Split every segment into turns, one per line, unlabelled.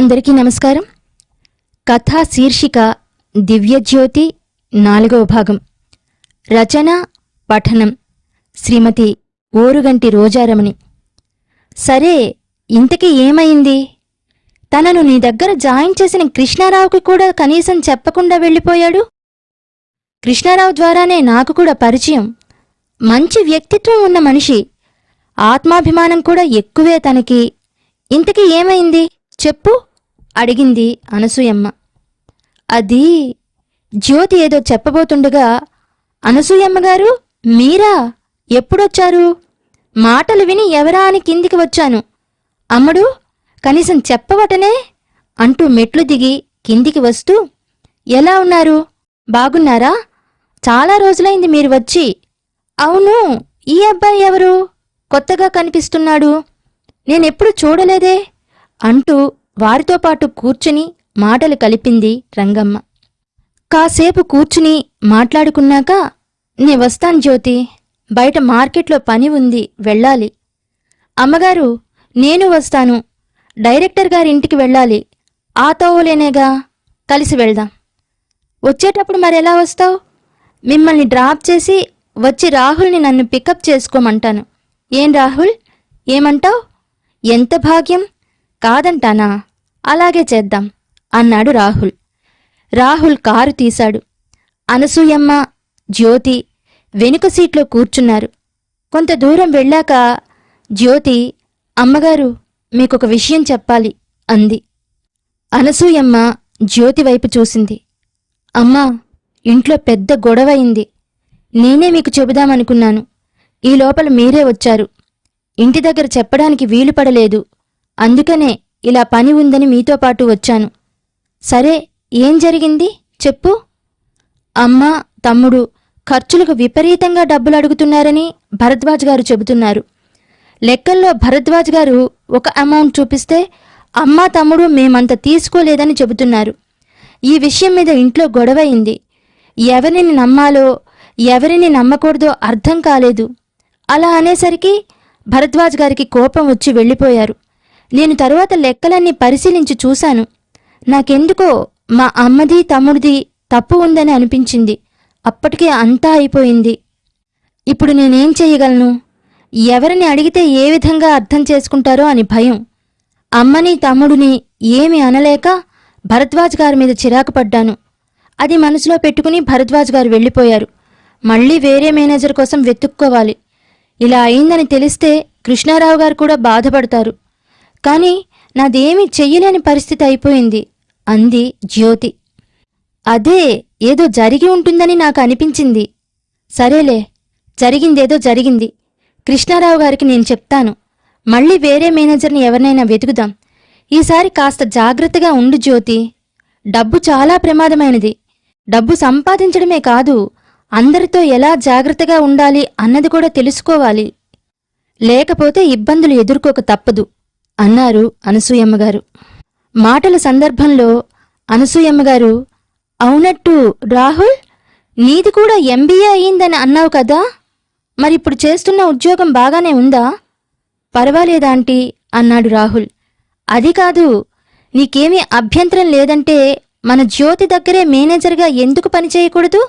అందరికీ నమస్కారం. కథా శీర్షిక దివ్యజ్యోతి నాలుగవ భాగం. రచన పఠనం. శ్రీమతి ఓరుగంటి రోజారమణి. సరే ఇంతకీ ఏమైంది? తనను నీ దగ్గర జాయిన్ చేసిన కృష్ణారావుకి కూడా కనీసం చెప్పకుండా వెళ్ళిపోయాడు? కృష్ణారావు ద్వారానే నాకు కూడా పరిచయం. మంచి వ్యక్తిత్వం ఉన్న మనిషి. ఆత్మాభిమానం కూడా ఎక్కువే తనకి. ఇంతకీ ఏమైంది? చెప్పు. అడిగింది అనసూయమ్మ. అది జ్యోతి ఏదో చెప్పబోతుండగా అనసూయమ్మ గారు మీరా? ఎప్పుడొచ్చారు? మాటలు విని ఎవరా అని కిందికి వచ్చాను. అమ్మడు కనీసం చెప్పవటనే అంటూ మెట్లు దిగి కిందికి వస్తూ ఎలా ఉన్నారు? బాగున్నారా? చాలా రోజులైంది మీరు వచ్చి. అవును ఈ అబ్బాయి ఎవరు? కొత్తగా కనిపిస్తున్నాడు. నేనెప్పుడు చూడలేదే? అంటూ వారితో పాటు కూర్చుని మాటలు కలిపింది రంగమ్మ. కాసేపు కూర్చుని మాట్లాడుకున్నాక నే వస్తాను జ్యోతి. బయట మార్కెట్లో పని ఉంది వెళ్ళాలి. అమ్మగారు నేను వస్తాను. డైరెక్టర్ గారి ఇంటికి వెళ్ళాలి. ఆ తోవలేనేగా కలిసి వెళ్దాం. వచ్చేటప్పుడు మరెలా వస్తావు? మిమ్మల్ని డ్రాప్ చేసి వచ్చి రాహుల్ని నన్ను పికప్ చేసుకోమంటాను. ఏం రాహుల్? ఏమంటావ్? ఎంత భాగ్యం? కాదంటానా? అలాగే చేద్దాం అన్నాడు రాహుల్. రాహుల్ కారు తీశాడు. అనసూయమ్మ జ్యోతి వెనుక సీట్లో కూర్చున్నారు. కొంత దూరం వెళ్ళాక జ్యోతి అమ్మగారు మీకొక విషయం చెప్పాలి అంది. అనసూయమ్మ జ్యోతి వైపు చూసింది. అమ్మా ఇంట్లో పెద్ద గొడవయింది. నేనే మీకు చెబుదామనుకున్నాను. ఈ లోపల మీరే వచ్చారు. ఇంటి దగ్గర చెప్పడానికి వీలు పడలేదు. అందుకనే ఇలా పని ఉందని మీతో పాటు వచ్చాను. సరే ఏం జరిగింది? చెప్పు. అమ్మ తమ్ముడు ఖర్చులకు విపరీతంగా డబ్బులు అడుగుతున్నారని భరద్వాజ్ గారు చెబుతున్నారు. లెక్కల్లో భరద్వాజ్ గారు ఒక అమౌంట్ చూపిస్తే అమ్మ తమ్ముడు మేమంత తీసుకోలేదని చెబుతున్నారు. ఈ విషయం మీద ఇంట్లో గొడవయింది. ఎవరిని నమ్మాలో ఎవరిని నమ్మకూడదో అర్థం కాలేదు. అలా అనేసరికి భరద్వాజ్ గారికి కోపం వచ్చి వెళ్ళిపోయారు. నేను తరువాత లెక్కలన్నీ పరిశీలించి చూశాను. నాకెందుకో మా అమ్మది తమ్ముడిది తప్పు ఉందని అనిపించింది. అప్పటికే అంతా అయిపోయింది. ఇప్పుడు నేనేం చేయగలను? ఎవరిని అడిగితే ఏ విధంగా అర్థం చేసుకుంటారో అని భయం. అమ్మని తమ్ముడిని ఏమి అనలేక భరద్వాజ్ గారి మీద చిరాకు పడ్డాను. అది మనసులో పెట్టుకుని భరద్వాజ్ గారు వెళ్ళిపోయారు. మళ్ళీ వేరే మేనేజర్ కోసం వెతుక్కోవాలి. ఇలా అయిందని తెలిస్తే కృష్ణారావు గారు కూడా బాధపడతారు. కానీ నాదేమీ చెయ్యలేని పరిస్థితి అయిపోయింది అంది జ్యోతి. అదే ఏదో జరిగి ఉంటుందని నాకు అనిపించింది. సరేలే జరిగిందేదో జరిగింది. కృష్ణారావు గారికి నేను చెప్తాను. మళ్ళీ వేరే మేనేజర్ని ఎవరినైనా వెతుకుదాం. ఈసారి కాస్త జాగ్రత్తగా ఉండు జ్యోతి. డబ్బు చాలా ప్రమాదమైనది. డబ్బు సంపాదించడమే కాదు అందరితో ఎలా జాగ్రత్తగా ఉండాలి అన్నది కూడా తెలుసుకోవాలి. లేకపోతే ఇబ్బందులు ఎదుర్కోక తప్పదు. అన్నారు అనసూయమ్మగారు. మాటల సందర్భంలో అనసూయమ్మగారు అవునట్టు రాహుల్? నీది కూడా ఎంబీఏ అయ్యిందని అన్నావు కదా? మరిప్పుడు చేస్తున్న ఉద్యోగం బాగానే ఉందా? పర్వాలేదాంటీ అన్నాడు రాహుల్. అది కాదు నీకేమీ అభ్యంతరం లేదంటే మన జ్యోతి దగ్గరే మేనేజర్గా ఎందుకు పనిచేయకూడదు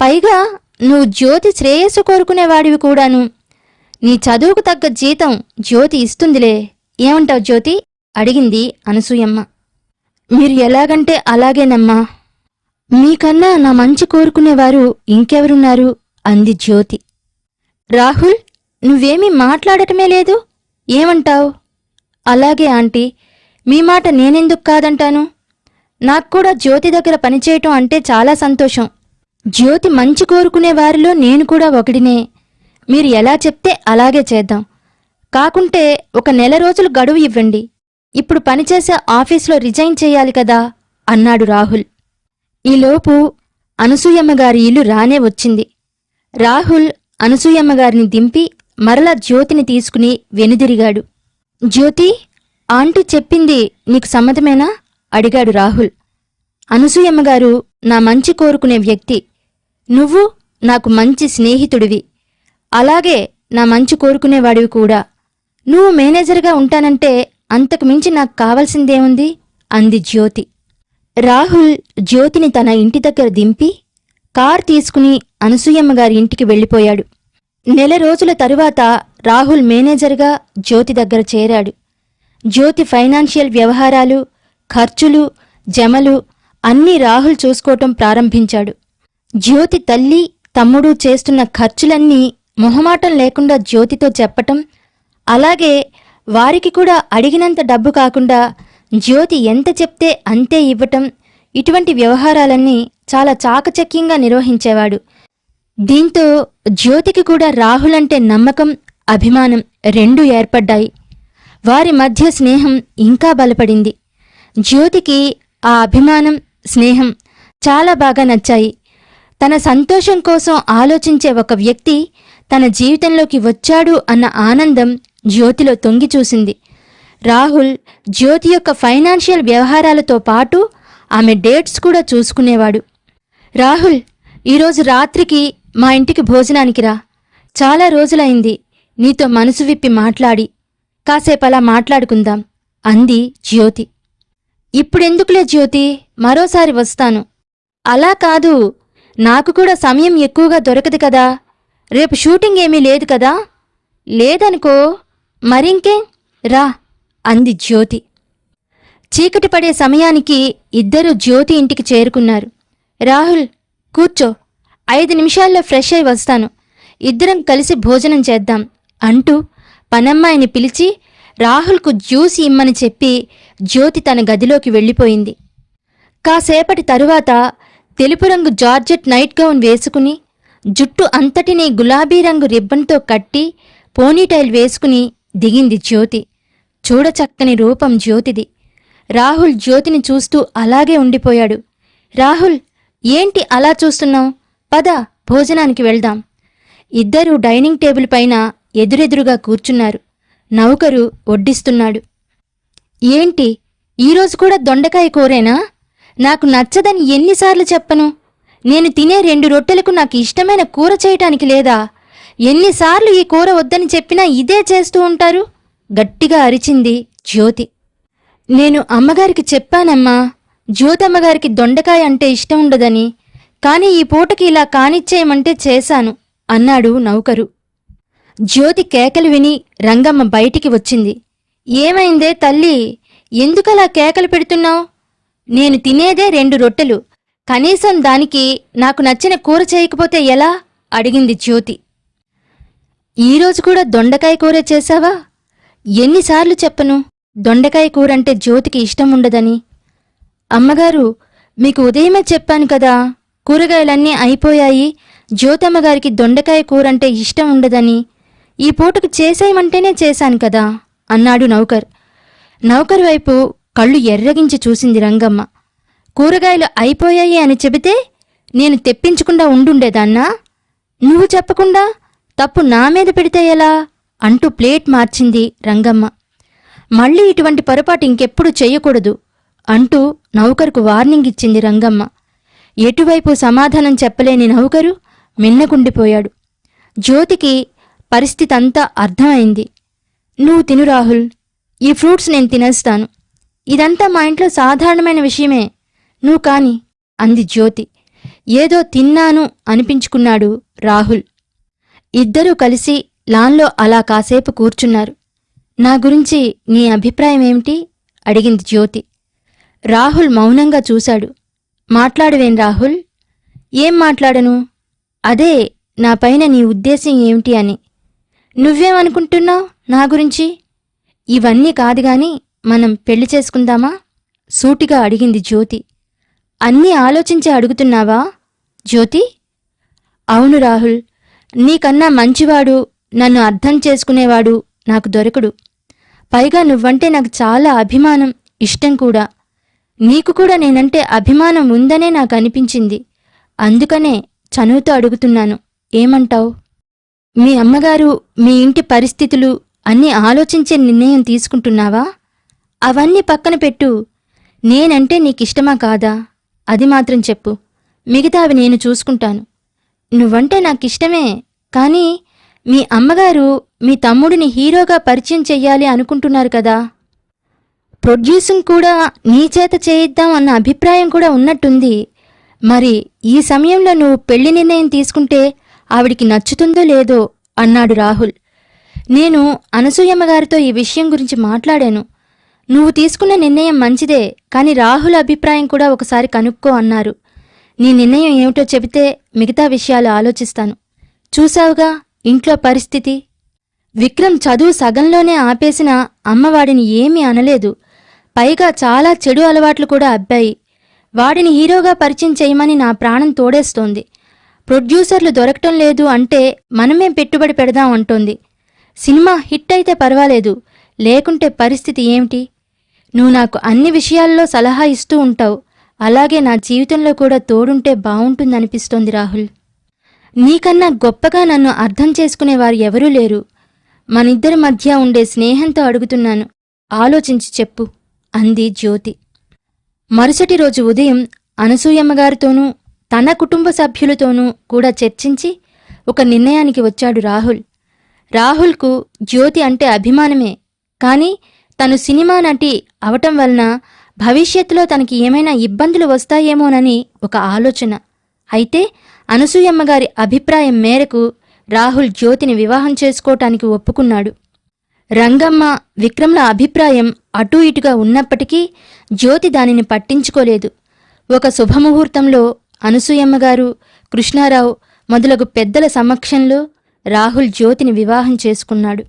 పైగా నువ్వు జ్యోతి శ్రేయస్సు కోరుకునేవాడివి కూడాను. నీ చదువుకు తగ్గ జీతం జ్యోతి ఇస్తుందిలే. ఏమంటావు జ్యోతి? అడిగింది అనసూయమ్మ. మీరు ఎలాగంటే అలాగేనమ్మా. మీకన్నా నా మంచి కోరుకునేవారు ఇంకెవరున్నారు? అంది జ్యోతి. రాహుల్ నువ్వేమీ మాట్లాడటమే లేదు? ఏమంటావ్? అలాగే ఆంటీ మీ మాట నేనెందుకు కాదంటాను? నాకు కూడా జ్యోతి దగ్గర పనిచేయటం అంటే చాలా సంతోషం. జ్యోతి మంచి కోరుకునే వారిలో నేను కూడా ఒకడినే. మీరు ఎలా చెప్తే అలాగే చేద్దాం. కాకుంటే ఒక నెల రోజులు గడువు ఇవ్వండి. ఇప్పుడు పనిచేసే ఆఫీస్లో రిజైన్ చేయాలి కదా అన్నాడు రాహుల్. ఈలోపు అనసూయమ్మగారి ఇల్లు రానే వచ్చింది. రాహుల్ అనసూయమ్మగారిని దింపి మరలా జ్యోతిని తీసుకుని వెనుదిరిగాడు. జ్యోతి ఆంటీ చెప్పింది నీకు సమ్మతమేనా? అడిగాడు రాహుల్. అనసూయమ్మగారు నా మంచి కోరుకునే వ్యక్తి. నువ్వు నాకు మంచి స్నేహితుడివి. అలాగే నా మంచి కోరుకునేవాడివి కూడా. నువ్వు మేనేజర్గా ఉంటానంటే అంతకు మించి నాకు కావలసిందేముంది? అంది జ్యోతి. రాహుల్ జ్యోతిని తన ఇంటి దగ్గర దింపి కార్ తీసుకుని అనసూయమ్మ గారి ఇంటికి వెళ్ళిపోయాడు. నెల రోజుల తరువాత రాహుల్ మేనేజర్గా జ్యోతి దగ్గర చేరాడు. జ్యోతి ఫైనాన్షియల్ వ్యవహారాలు ఖర్చులు జమలు అన్నీ రాహుల్ చూసుకోవటం ప్రారంభించాడు. జ్యోతి తల్లి తమ్ముడు చేస్తున్న ఖర్చులన్నీ మొహమాటం లేకుండా జ్యోతితో చెప్పటం అలాగే వారికి కూడా అడిగినంత డబ్బు కాకుండా జ్యోతి ఎంత చెప్తే అంతే ఇవ్వటం ఇటువంటి వ్యవహారాలన్నీ చాలా చాకచక్యంగా నిర్వహించేవాడు. దీంతో జ్యోతికి కూడా రాహుల్ అంటే నమ్మకం అభిమానం రెండూ ఏర్పడ్డాయి. వారి మధ్య స్నేహం ఇంకా బలపడింది. జ్యోతికి ఆ అభిమానం స్నేహం చాలా బాగా నచ్చాయి. తన సంతోషం కోసం ఆలోచించే ఒక వ్యక్తి తన జీవితంలోకి వచ్చాడు అన్న ఆనందం జ్యోతిలో తొంగి చూసింది. రాహుల్ జ్యోతి యొక్క ఫైనాన్షియల్ వ్యవహారాలతో పాటు ఆమె డేట్స్ కూడా చూసుకునేవాడు. రాహుల్ ఈరోజు రాత్రికి మా ఇంటికి భోజనానికి రా. చాలా రోజులైంది నీతో మనసు విప్పి మాట్లాడి. కాసేపు అలా మాట్లాడుకుందాం అంది జ్యోతి. ఇప్పుడెందుకులే జ్యోతి మరోసారి వస్తాను. అలా కాదు నాకు కూడా సమయం ఎక్కువగా దొరకదు కదా. రేపు షూటింగ్ ఏమీ లేదు కదా? లేదనుకో మరింకే రా అంది జ్యోతి. చీకటి పడే సమయానికి ఇద్దరు జ్యోతి ఇంటికి చేరుకున్నారు. రాహుల్ కూర్చో. ఐదు నిమిషాల్లో ఫ్రెష్ అయి వస్తాను. ఇద్దరం కలిసి భోజనం చేద్దాం అంటూ పనమ్మాయిని పిలిచి రాహుల్కు జ్యూస్ ఇమ్మని చెప్పి జ్యోతి తన గదిలోకి వెళ్ళిపోయింది. కాసేపటి తరువాత తెలుపు రంగు జార్జెట్ నైట్ గౌన్ వేసుకుని జుట్టు అంతటినీ గులాబీ రంగు రిబ్బన్తో కట్టి పోనీటైల్ వేసుకుని దిగింది జ్యోతి. చూడచక్కని రూపం జ్యోతిది. రాహుల్ జ్యోతిని చూస్తూ అలాగే ఉండిపోయాడు. రాహుల్ ఏంటి అలా చూస్తున్నావు? పద భోజనానికి వెళ్దాం. ఇద్దరూ డైనింగ్ టేబుల్ పైన ఎదురెదురుగా కూర్చున్నారు. నౌకరు వడ్డిస్తున్నాడు. ఏంటి? ఈరోజు కూడా దొండకాయ కూరేనా? నాకు నచ్చదని ఎన్నిసార్లు చెప్పను? నేను తినే రెండు రొట్టెలకు నాకు ఇష్టమైన కూర చేయటానికి లేదా? ఎన్నిసార్లు ఈ కూర వద్దని చెప్పినా ఇదే చేస్తూ ఉంటారు? గట్టిగా అరిచింది జ్యోతి. నేను అమ్మగారికి చెప్పానమ్మా జ్యోతమ్మగారికి దొండకాయ అంటే ఇష్టం ఉండదని కాని ఈ పూటకి ఇలా కానిచ్చేయమంటే చేశాను అన్నాడు నౌకరు. జ్యోతి కేకలు విని రంగమ్మ బయటికి వచ్చింది. ఏమైందే తల్లి ఎందుకలా కేకలు పెడుతున్నావు? నేను తినేదే రెండు రొట్టెలు కనీసం దానికి నాకు నచ్చిన కూర చేయకపోతే ఎలా? అడిగింది జ్యోతి. ఈరోజు కూడా దొండకాయ కూర చేశావా? ఎన్నిసార్లు చెప్పను దొండకాయ కూర అంటే జ్యోతికి ఇష్టం ఉండదని అమ్మగారు మీకు ఉదయమే చెప్పాను కదా కూరగాయలన్నీ అయిపోయాయి జ్యోతమ్మగారికి దొండకాయ కూర అంటే ఇష్టం ఉండదని ఈ పూటకు చేసేయమంటేనే చేశాను కదా అన్నాడు నౌకర్. నౌకర్ వైపు కళ్ళు ఎర్రగించి చూసింది రంగమ్మ. కూరగాయలు అయిపోయాయి అని చెబితే నేను తెప్పించకుండా ఉండుండేదాన్నా? నువ్వు చెప్పకుండా? తప్పు నా మీద పెడితే ఎలా? అంటూ ప్లేట్ మార్చింది రంగమ్మ. మళ్ళీ ఇటువంటి పొరపాటు ఇంకెప్పుడు చేయకూడదు అంటూ నౌకరుకు వార్నింగ్ ఇచ్చింది రంగమ్మ. ఎటువైపు సమాధానం చెప్పలేని నౌకరు మిన్నకుండిపోయాడు. జ్యోతికి పరిస్థితి అంతా అర్థమైంది. నువ్వు తిను రాహుల్. ఈ ఫ్రూట్స్ నేను తినేస్తాను. ఇదంతా మా ఇంట్లో సాధారణమైన విషయమే. నువ్వు కాని అంది జ్యోతి. ఏదో తిన్నాను అనిపించుకున్నాడు రాహుల్. ఇద్దరూ కలిసి లాన్లో అలా కాసేపు కూర్చున్నారు. నా గురించి నీ అభిప్రాయం ఏమిటి? అడిగింది జ్యోతి. రాహుల్ మౌనంగా చూశాడు. మాట్లాడవేం రాహుల్? ఏం మాట్లాడను? అదే నా పైన నీ ఉద్దేశం ఏమిటి అని. నువ్వేమనుకుంటున్నావు నా గురించి? ఇవన్నీ కాదు గాని మనం పెళ్ళి చేసుకుందామా? సూటిగా అడిగింది జ్యోతి. అన్నీ ఆలోచించి అడుగుతున్నావా? జ్యోతి? అవును రాహుల్ నీకన్నా మంచివాడు నన్ను అర్థం చేసుకునేవాడు నాకు దొరకడు. పైగా నువ్వంటే నాకు చాలా అభిమానం ఇష్టం కూడా. నీకు కూడా నేనంటే అభిమానం ఉందనే నాకు అనిపించింది. అందుకనే చనువుతో అడుగుతున్నాను ఏమంటావు? మీ అమ్మగారు మీ ఇంటి పరిస్థితులు అన్నీ ఆలోచించే నిర్ణయం తీసుకుంటున్నావా? అవన్నీ పక్కన పెట్టు. నేనంటే నీకిష్టమా కాదా? అది మాత్రం చెప్పు. మిగతావి నేను చూసుకుంటాను. నువ్వంటే నాకిష్టమే. కానీ మీ అమ్మగారు మీ తమ్ముడిని హీరోగా పరిచయం చెయ్యాలి అనుకుంటున్నారు కదా. ప్రొడ్యూసింగ్ కూడా నీ చేత చేయిద్దాం అన్న అభిప్రాయం కూడా ఉన్నట్టుంది. మరి ఈ సమయంలో నువ్వు పెళ్ళి నిర్ణయం తీసుకుంటే ఆవిడికి నచ్చుతుందో లేదో అన్నాడు రాహుల్. నేను అనసూయమ్మ గారితో ఈ విషయం గురించి మాట్లాడాను. నువ్వు తీసుకున్న నిర్ణయం మంచిదే కానీ రాహుల్ అభిప్రాయం కూడా ఒకసారి కనుక్కో అన్నారు. నీ నిర్ణయం ఏమిటో చెబితే మిగతా విషయాలు ఆలోచిస్తాను. చూశావుగా ఇంట్లో పరిస్థితి? విక్రమ్ చదువు సగంలోనే ఆపేసిన అమ్మవాడిని ఏమీ అనలేదు. పైగా చాలా చెడు అలవాట్లు కూడా అబ్బాయి. వాడిని హీరోగా పరిచయం చేయమని నా ప్రాణం తోడేస్తోంది. ప్రొడ్యూసర్లు దొరకటం లేదు అంటే మనమే పెట్టుబడి పెడదాం అంటోంది. సినిమా హిట్ అయితే పర్వాలేదు. లేకుంటే పరిస్థితి ఏమిటి? నువ్వు నాకు అన్ని విషయాల్లో సలహా ఇస్తూ ఉంటావు. అలాగే నా జీవితంలో కూడా తోడుంటే బాగుంటుందనిపిస్తోంది రాహుల్. నీకన్నా గొప్పగా నన్ను అర్థం చేసుకునేవారు ఎవరూ లేరు. మనిద్దరి మధ్య ఉండే స్నేహంతో అడుగుతున్నాను. ఆలోచించి చెప్పు అంది జ్యోతి. మరుసటి రోజు ఉదయం అనసూయమ్మగారితోనూ తన కుటుంబ సభ్యులతోనూ కూడా చర్చించి ఒక నిర్ణయానికి వచ్చాడు రాహుల్. రాహుల్కు జ్యోతి అంటే అభిమానమే. కానీ తను సినిమా నటి అవటం వలన భవిష్యత్తులో తనకి ఏమైనా ఇబ్బందులు వస్తాయేమోనని ఒక ఆలోచన. అయితే అనసూయమ్మగారి అభిప్రాయం మేరకు రాహుల్ జ్యోతిని వివాహం చేసుకోవటానికి ఒప్పుకున్నాడు. రంగమ్మ విక్రమ్ల అభిప్రాయం అటూ ఇటుగా ఉన్నప్పటికీ జ్యోతి దానిని పట్టించుకోలేదు. ఒక శుభముహూర్తంలో అనసూయమ్మగారు కృష్ణారావు మొదలగు పెద్దల సమక్షంలో రాహుల్ జ్యోతిని వివాహం చేసుకున్నాడు.